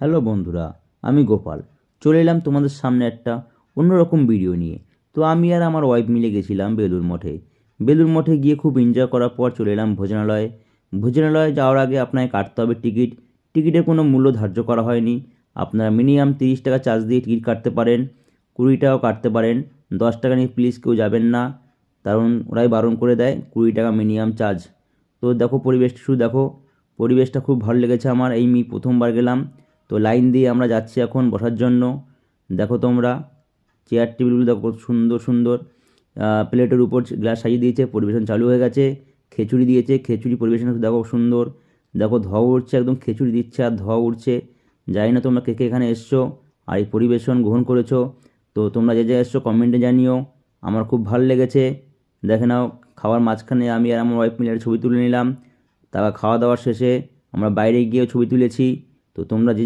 Hello বন্ধুরা, আমি গোপাল। চলে এলাম তোমাদের সামনে একটা অন্যরকম ভিডিও নিয়ে। তো আমি আর আমার ওয়াইফ মিলে গেছিলাম বেলুর মঠে। বেলুর মঠে গিয়ে খুব এনজয় করার পর চলে এলাম ভোজনালয়ে। ভোজনালয়ে যাওয়ার আগে আপনাকে কাটতে হবে টিকিট টিকিটের কোনো মূল্য ধার্য করা হয়নি। আপনারা মিনিমাম তিরিশ টাকা চার্জ দিয়ে টিকিট কাটতে পারেন। কুড়ি টাকাও কাটতে পারেন। দশ টাকা নিয়ে প্লিজ কেউ যাবেন না। কারণ ওরাই বারণ করে দেয়, কুড়ি টাকা মিনিমাম চার্জ তো দেখো পরিবেশটা, শুধু দেখো, পরিবেশটা খুব ভালো লেগেছে আমার। এই প্রথমবার গেলাম। তো লাইন দিয়ে আমরা যাচ্ছি এখন বসার জন্য। দেখো তোমরা চেয়ার টেবিলগুলো দেখো সুন্দর সুন্দর। প্লেটের উপর গ্লাস সাজিয়ে দিয়েছে, পরিবেশন চালু হয়ে গেছে। খিচুড়ি দিয়েছে, খিচুড়ি পরিবেশন দেখো সুন্দর। দেখো ধোয়া উঠছে একদম খিচুড়ি দিচ্ছে আর ধোয়া উঠছে জানি না তোমরা কে কে এখানে এসছো আর এই পরিবেশন গ্রহণ করেছ। তো তোমরা যে যে এসছো কমেন্টে জানিও। আমার খুব ভালো লেগেছে। দেখে নাও, খাওয়ার মাঝখানে আমি আর আমার ওয়াইফ মিলে ছবি তুলে নিলাম। তারপর খাওয়া দাওয়ার শেষে আমরা বাইরে গিয়েও ছবি তুলেছি। তো তোমরা যে